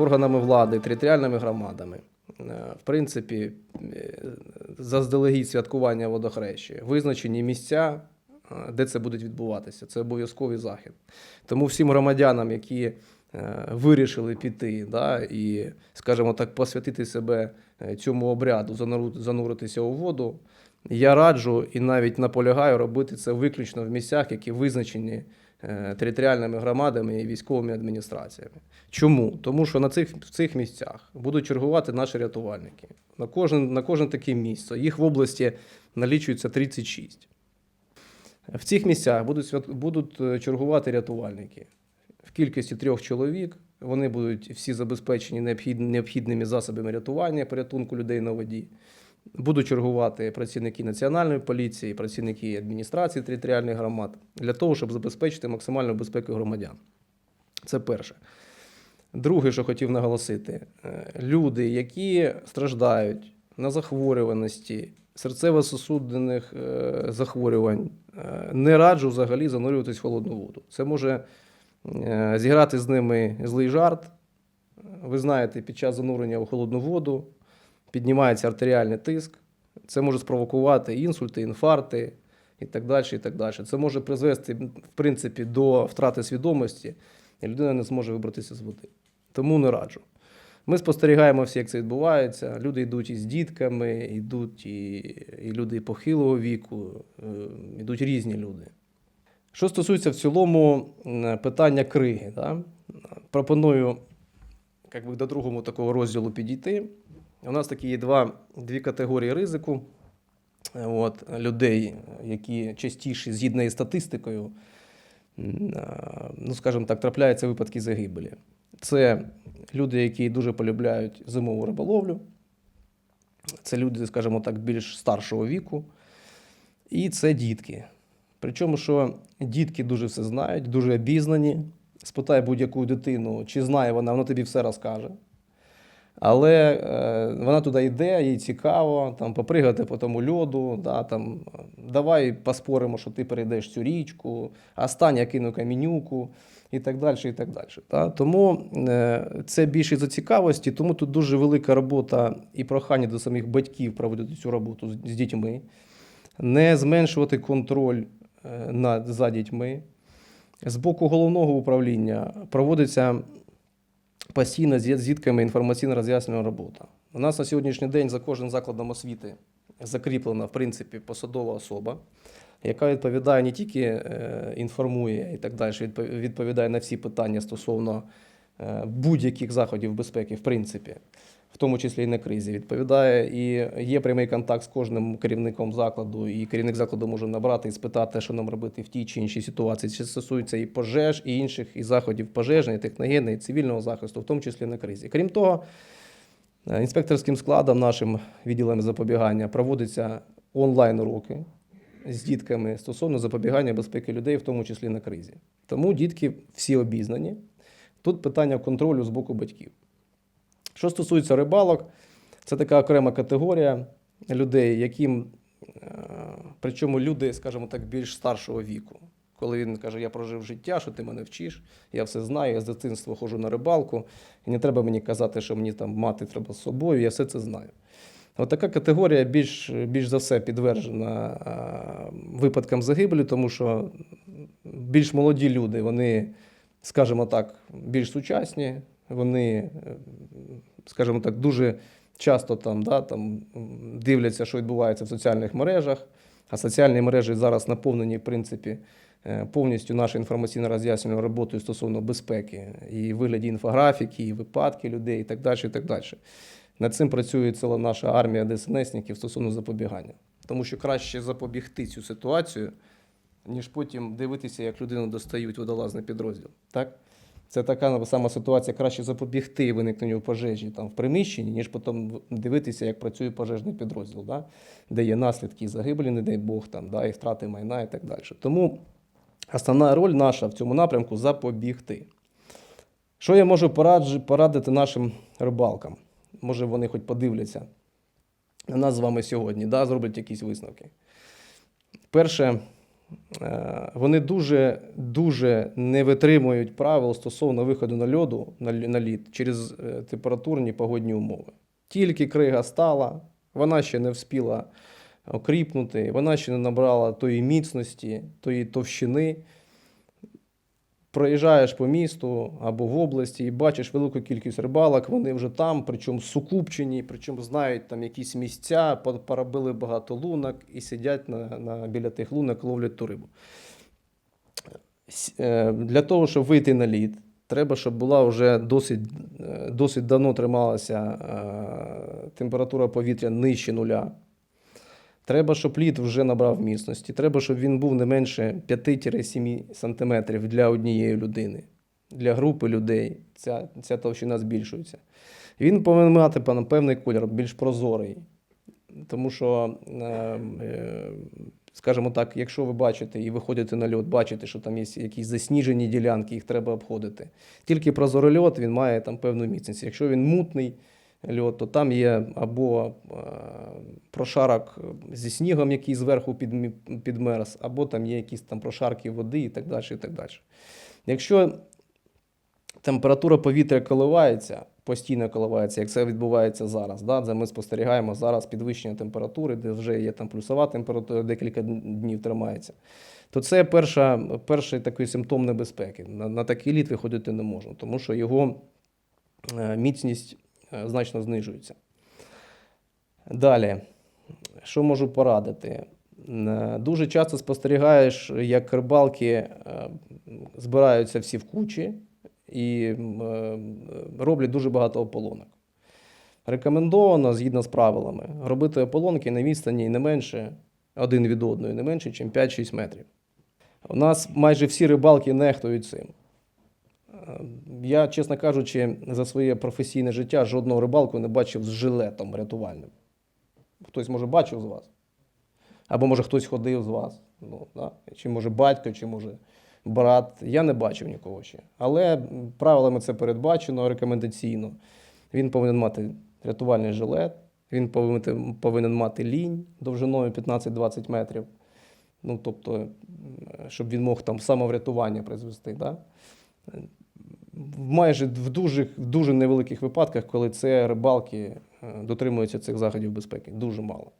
органами влади, територіальними громадами. Е, В принципі, е, заздалегідь святкування водохрещі, визначені місця, е, де це буде відбуватися. Це обов'язковий захід. Тому всім громадянам, які вирішили піти да, і, скажімо так, посвятити себе цьому обряду, зануритися у воду, я раджу і навіть наполягаю робити це виключно в місцях, які визначені територіальними громадами і військовими адміністраціями. Чому? Тому що на цих, в цих місцях будуть чергувати наші рятувальники. На кожен, на кожен таке місце. Їх в області налічується 36. В цих місцях будуть, будуть е, чергувати рятувальники в кількості трьох чоловік. Вони будуть всі забезпечені необхід- необхідними засобами рятування, порятунку людей на воді. Будуть чергувати працівники національної поліції, працівники адміністрації територіальних громад для того, щоб забезпечити максимальну безпеку громадян. Це перше. Друге, що хотів наголосити, е, люди, які страждають на захворюваності, серцево-сосудинних е, захворювань, е, не раджу взагалі занурюватись в холодну воду. Це може зіграти з ними злий жарт. Ви знаєте, під час занурення в холодну воду піднімається артеріальний тиск. Це може спровокувати інсульти, інфаркти і так далі. І так далі. Це може призвести, в принципі, до втрати свідомості, і людина не зможе вибратися з води. Тому не раджу. Ми спостерігаємо всі, як це відбувається. Люди йдуть із дітками, йдуть і, і люди похилого віку, е, йдуть різні люди. Що стосується в цілому питання криги, да? пропоную як би, до другого такого розділу підійти. У нас такі є два, дві категорії ризику. Е, От, людей, які частіше, згідно із статистикою, ну, скажімо так, трапляються випадки загибелі. Це люди, які дуже полюбляють зимову риболовлю. Це люди, скажімо так, більш старшого віку. І це дітки. Причому, що дітки дуже все знають, дуже обізнані. Спитай будь-яку дитину, чи знає вона, вона тобі все розкаже. Але е, вона туди йде, їй цікаво, там попригати по тому льоду, да, там, давай поспоримо, що ти перейдеш цю річку, а стань я кину камінюку і так далі. І так далі да. Тому е, це більше за цікавості, тому тут дуже велика робота і прохання до самих батьків проводити цю роботу з, з дітьми, не зменшувати контроль е, над, за дітьми. З боку головного управління проводиться постійно з зітками інформаційно роз'яснювальна робота. У нас на сьогоднішній день за кожним закладом освіти закріплена, в принципі, посадова особа, яка відповідає не тільки е, інформує і так далі, відпо- відповідає на всі питання стосовно е, будь-яких заходів безпеки, в принципі, в тому числі і на кризі. Відповідає і є прямий контакт з кожним керівником закладу, і керівник закладу може набрати і спитати, що нам робити в тій чи іншій ситуації. Чи стосується і пожеж, і інших і заходів пожежної, техногенної, цивільного захисту, в тому числі на кризі. Крім того, інспекторським складом, нашим відділом запобігання проводяться онлайн-уроки з дітками стосовно запобігання безпеки людей, в тому числі на кризі. Тому дітки всі обізнані. Тут питання контролю з боку батьків. Що стосується рибалок, це така окрема категорія людей, яким, е, причому люди, скажімо так, більш старшого віку. Коли він каже, я прожив життя, що ти мене вчиш, я все знаю, я з дитинства ходжу на рибалку, і не треба мені казати, що мені там мати треба з собою, я все це знаю. От така категорія більш, більш за все підтверджена е, випадкам загибелі, тому що більш молоді люди, вони, скажімо так, більш сучасні, вони, е, скажімо так, дуже часто там, да, там дивляться, що відбувається в соціальних мережах, а соціальні мережі зараз наповнені, в принципі, е, повністю нашою інформаційно-роз'яснювальною роботою стосовно безпеки, і вигляді інфографіки, і випадки людей, і так далі. І так далі. Над цим працює ціла наша армія ДСНСників стосовно запобігання. Тому що краще запобігти цю ситуацію, ніж потім дивитися, як людину достають водолазний підрозділ. Так? Це така сама ситуація, краще запобігти виникненню пожежі там, в приміщенні, ніж потім дивитися, як працює пожежний підрозділ, да? де є наслідки загибелі, не дай Бог, там, да? і втрати майна і так далі. Тому основна роль наша в цьому напрямку запобігти. Що я можу порадити нашим рибалкам? Може, вони хоч подивляться на нас з вами сьогодні, да? зроблять якісь висновки. Перше, вони дуже, дуже не витримують правил стосовно виходу на льоду на лід через е, температурні погодні умови. Тільки крига стала, вона ще не вспіла окріпнути, вона ще не набрала тої міцності, тої товщини. Проїжджаєш по місту або в області і бачиш велику кількість рибалок, вони вже там, причому сукупчені, причому знають там якісь місця, по- поробили багато лунок і сидять на, на, біля тих лунок, ловлять ту рибу. Е, Для того, щоб вийти на лід, треба, щоб була вже досить, е, досить давно трималася е, температура повітря нижче нуля. Треба, щоб лід вже набрав міцності. Треба, щоб він був не менше 5-7 см для однієї людини. Для групи людей ця, ця товщина збільшується. Він повинен мати певний- колір, більш прозорий. Тому що, е, е, скажімо так, якщо ви бачите і виходите на льот, бачите, що там є якісь засніжені ділянки, їх треба обходити. Тільки прозорий льот він має там певну міцність. Якщо він мутний то там є або е, прошарок зі снігом, який зверху підмерз, або там є якісь там прошарки води і так далі. І так далі. Якщо температура повітря коливається, постійно коливається, як це відбувається зараз. Да? Це ми спостерігаємо зараз підвищення температури, де вже є там плюсова температура, декілька днів тримається. То це перша, перший такий симптом небезпеки. На, на такий лід виходити не можна, тому що його е, міцність значно знижується. Далі, що можу порадити? Е, Дуже часто спостерігаєш, як рибалки е, збираються всі в кучі і е, роблять дуже багато ополонок. Рекомендовано, згідно з правилами, робити ополонки на відстані не менше один від одної, не менше, ніж 5-6 метрів. У нас майже всі рибалки нехтують цим. Я, чесно кажучи, за своє професійне життя жодного рибалку не бачив з жилетом рятувальним. Хтось, може, бачив з вас? Або може хтось ходив з вас. Ну, да? Чи може батько, чи може брат. Я не бачив нікого ще. Але правилами це передбачено рекомендаційно. Він повинен мати рятувальний жилет, він повинен, повинен мати лінь довжиною 15-20 метрів. Ну, тобто, щоб він мог там самоврятування призвести. Да? Майже в дуже, в дуже невеликих випадках, коли це рибалки е, дотримуються цих заходів безпеки. Дуже мало.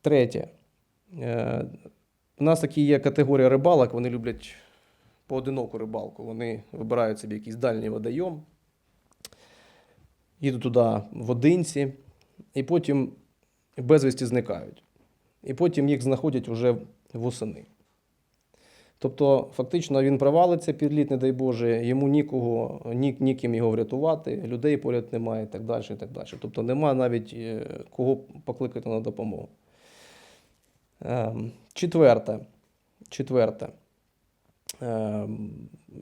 Третє. Е, У нас такі є категорія рибалок, вони люблять поодиноку рибалку. Вони вибирають собі якийсь дальній водойом, їдуть туди в одинці, і потім безвісті зникають. І потім їх знаходять вже восени. Тобто, фактично, він провалиться під лід, не дай Боже, йому нікого, ні, ніким його врятувати, людей поряд немає і так далі. І так далі. Тобто нема навіть е, кого покликати на допомогу. Ем, Четверте. Четверте. Ем,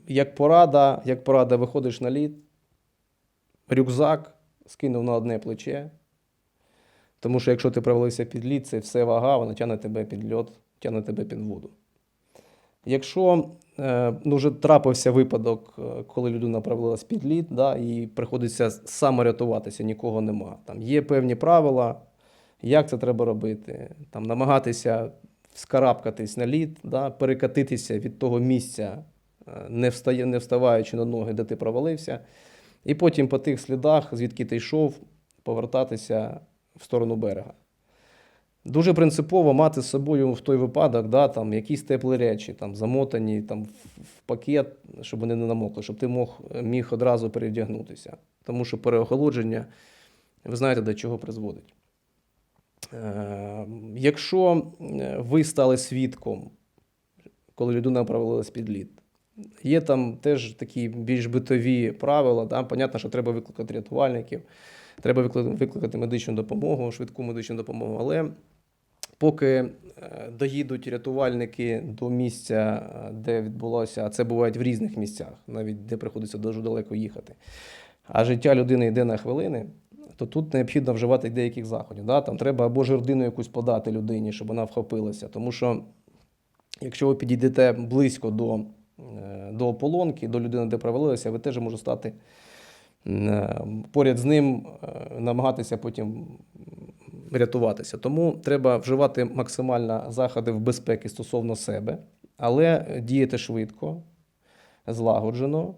Як порада, як порада, виходиш на лід, рюкзак скинув на одне плече. Тому що якщо ти провалився під лід, це все вага, вона тягне тебе під льот, тягне тебе під воду. Якщо е, ну, вже трапився випадок, е, коли людина провалилась під лід, да, і приходиться саморятуватися, нікого нема. Там є певні правила, як це треба робити, там, намагатися вскарабкатись на лід, да, перекатитися від того місця, е, не, встає, не вставаючи на ноги, де ти провалився, і потім по тих слідах, звідки ти йшов, повертатися в сторону берега. Дуже принципово мати з собою в той випадок да, там, якісь теплі речі, там, замотані там, в, пакет, щоб вони не намокли, щоб ти мог, міг одразу перевдягнутися. Тому що переохолодження, ви знаєте, до чого призводить. Е, якщо е, ви стали свідком, коли людина провалилась під лід, є там теж такі більш битові правила. Да? Понятно, що треба викликати рятувальників, треба викликати, медичну допомогу, швидку медичну допомогу. Але поки е, доїдуть рятувальники до місця, е, де відбулося, а це буває в різних місцях, навіть де приходиться дуже далеко їхати. А життя людини йде на хвилини, то тут необхідно вживати деяких заходів. Да? Там треба або жердину якусь подати людині, щоб вона вхопилася. Тому що якщо ви підійдете близько до, е, до ополонки, до людини, де провалилася, ви теж можете стати поряд з ним, е, намагатися потім рятуватися. Тому треба вживати максимально заходи в безпеки стосовно себе, але діяти швидко, злагоджено.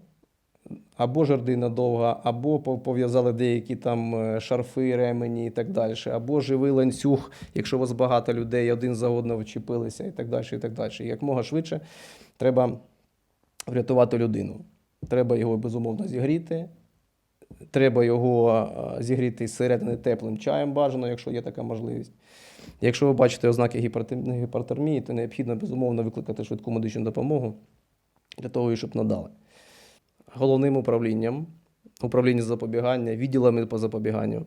Або жердина довга, або пов'язали деякі там е, шарфи, ремені і так далі, або живий ланцюг, якщо у вас багато людей, один за одного вчепилися і так далі. І так далі. Якмога швидше треба врятувати людину. Треба його безумовно зігріти. Треба його е, зігріти зсередини теплим чаєм бажано, якщо є така можливість. Якщо ви бачите ознаки гіпотермії, то необхідно безумовно викликати швидку медичну допомогу для того, щоб надали. Головним управлінням, управління запобігання, відділами по запобіганню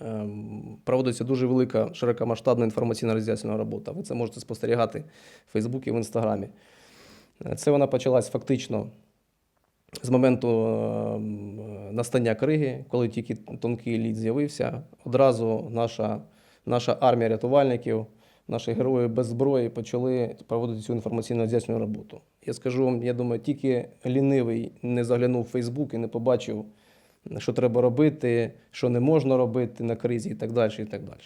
ем, проводиться дуже велика широкомасштабна інформаційна роз'яснена робота. Ви це можете спостерігати в Фейсбуці, в Інстаграмі. Це вона почалась фактично з моменту ем, настання криги, коли тільки тонкий лід з'явився. Одразу наша, наша армія рятувальників, наші герої без зброї почали проводити цю інформаційно роз'яснювальну роботу. Я скажу вам, я думаю, тільки лінивий не заглянув в Фейсбук і не побачив, що треба робити, що не можна робити на кризі і так далі. І так далі.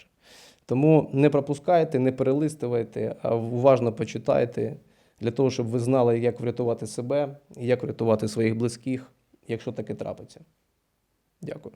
Тому не пропускайте, не перелистуйте, а уважно почитайте для того, щоб ви знали, як врятувати себе і як врятувати своїх близьких, якщо таке трапиться. Дякую.